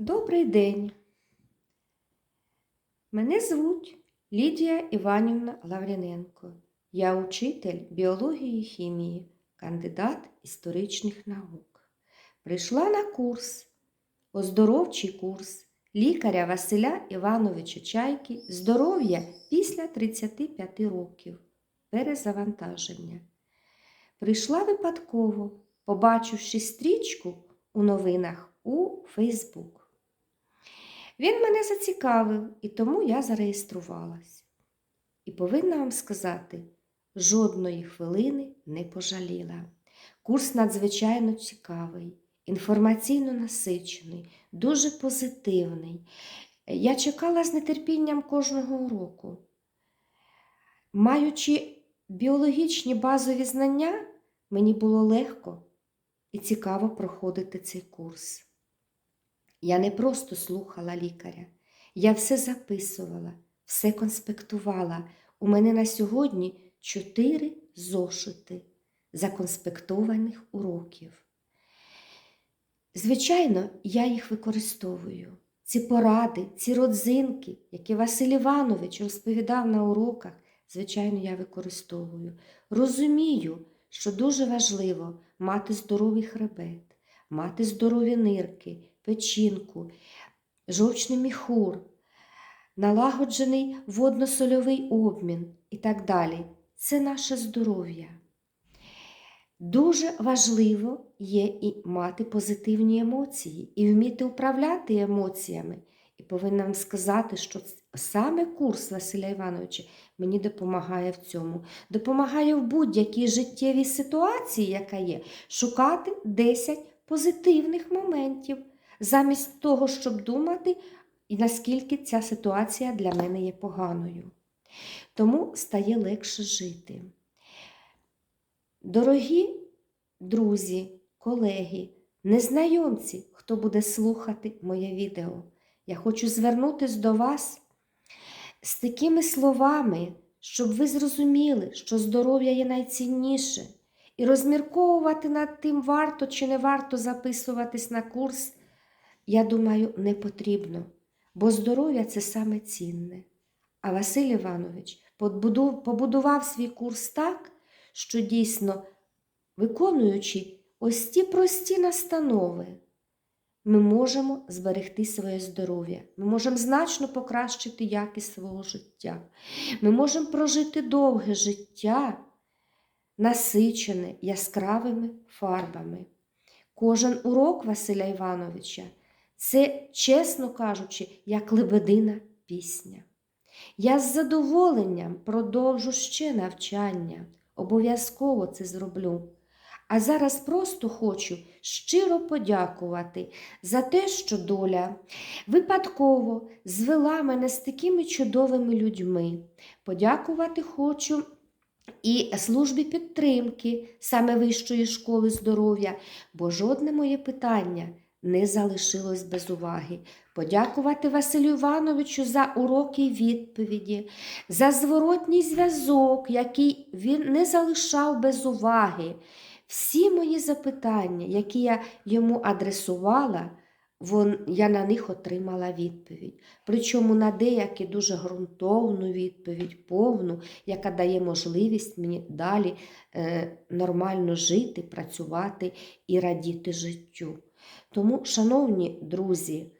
Добрий день. Мене звуть Лідія Іванівна Лавріненко. Я учитель біології і хімії, кандидат історичних наук. Прийшла на курс, оздоровчий курс лікаря Василя Івановича Чайки Здоров'я після 35 років. Перезавантаження. Прийшла випадково, побачивши стрічку у новинах у Фейсбук. Він мене зацікавив, і тому я зареєструвалась. І повинна вам сказати, жодної хвилини не пожаліла. Курс надзвичайно цікавий, інформаційно насичений, дуже позитивний. Я чекала з нетерпінням кожного уроку. Маючи біологічні базові знання, мені було легко і цікаво проходити цей курс. Я не просто слухала лікаря, я все записувала, все конспектувала. У мене на сьогодні чотири зошити законспектованих уроків. Звичайно, я їх використовую. Ці поради, ці родзинки, які Василь Іванович розповідав на уроках, звичайно, я використовую. Розумію, що дуже важливо мати здоровий хребет, мати здорові нирки, печінку, жовчний міхур, налагоджений водно-сольовий обмін і так далі. Це наше здоров'я. Дуже важливо є і мати позитивні емоції, і вміти управляти емоціями. І повинна вам сказати, що саме курс Василя Івановича мені допомагає в цьому. Допомагає в будь-якій життєвій ситуації, яка є, шукати 10 позитивних моментів, замість того, щоб думати, наскільки ця ситуація для мене є поганою. Тому стає легше жити. Дорогі друзі, колеги, незнайомці, хто буде слухати моє відео, я хочу звернутися до вас з такими словами, щоб ви зрозуміли, що здоров'я є найцінніше, і розмірковувати над тим, варто чи не варто записуватись на курс, я думаю, не потрібно, бо здоров'я це саме цінне. А Василь Іванович побудував свій курс так, що дійсно, виконуючи ось ті прості настанови, ми можемо зберегти своє здоров'я, ми можемо значно покращити якість свого життя. Ми можемо прожити довге життя, насичене яскравими фарбами. Кожен урок Василя Івановича це, чесно кажучи, як лебедина пісня. Я з задоволенням продовжу ще навчання, обов'язково це зроблю. А зараз просто хочу щиро подякувати за те, що доля випадково звела мене з такими чудовими людьми. Подякувати хочу і службі підтримки саме Вищої школи здоров'я, бо жодне моє питання не залишилось без уваги. Подякувати Василю Івановичу за уроки і відповіді, за зворотній зв'язок, який він не залишав без уваги. Всі мої запитання, які я йому адресувала, вон, я на них отримала відповідь. Причому на деякі дуже ґрунтовну відповідь, повну, яка дає можливість мені далі е, нормально жити, працювати і радіти життю. Тому, шановні друзі,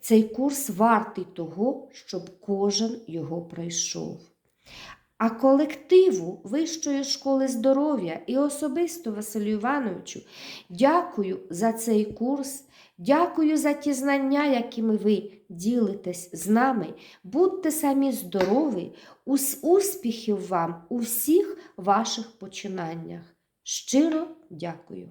цей курс вартий того, щоб кожен його пройшов. А колективу Вищої школи здоров'я і особисто Василю Івановичу дякую за цей курс, дякую за ті знання, якими ви ділитесь з нами. Будьте самі здорові, успіхів вам у всіх ваших починаннях. Щиро дякую!